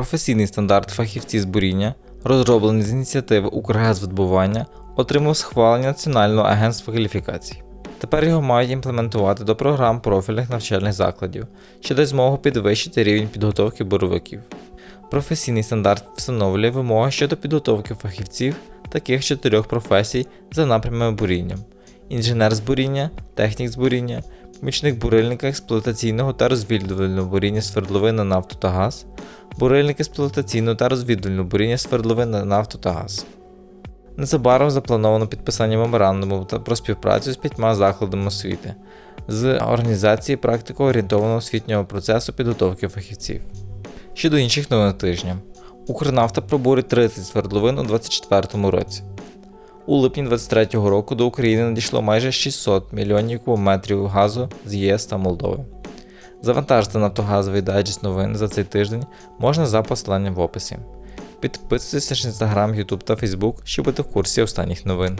Професійний стандарт фахівці з розроблений з ініціативи Укргазвидобування, отримав схвалення Національного агентства кваліфікацій. Тепер його мають імплементувати до програм профільних навчальних закладів, що дасть змогу підвищити рівень підготовки буровиків. Професійний стандарт встановлює вимоги щодо підготовки фахівців таких чотирьох професій за напрямами буріння: інженер з буріння, технік з буріння, помічник бурильника експлуатаційного та розвідувального буріння свердловин на нафту та газ, бурильник експлуатаційного та розвідувального буріння свердловин на нафту та газ. Незабаром заплановано підписання меморандуму про співпрацю з п'ятьма закладами освіти з організації практико-орієнтованого освітнього процесу підготовки фахівців. Щодо інших новин тижня, Укрнафта пробурить 30 свердловин у 2024 році. У липні 2023 року до України надійшло майже 600 мільйонів кубометрів газу з ЄС та Молдови. Завантажити нафтогазовий дайджест новин за цей тиждень можна за посиланням в описі. Підписуйтесь на Instagram, YouTube та Facebook, щоб бути в курсі останніх новин.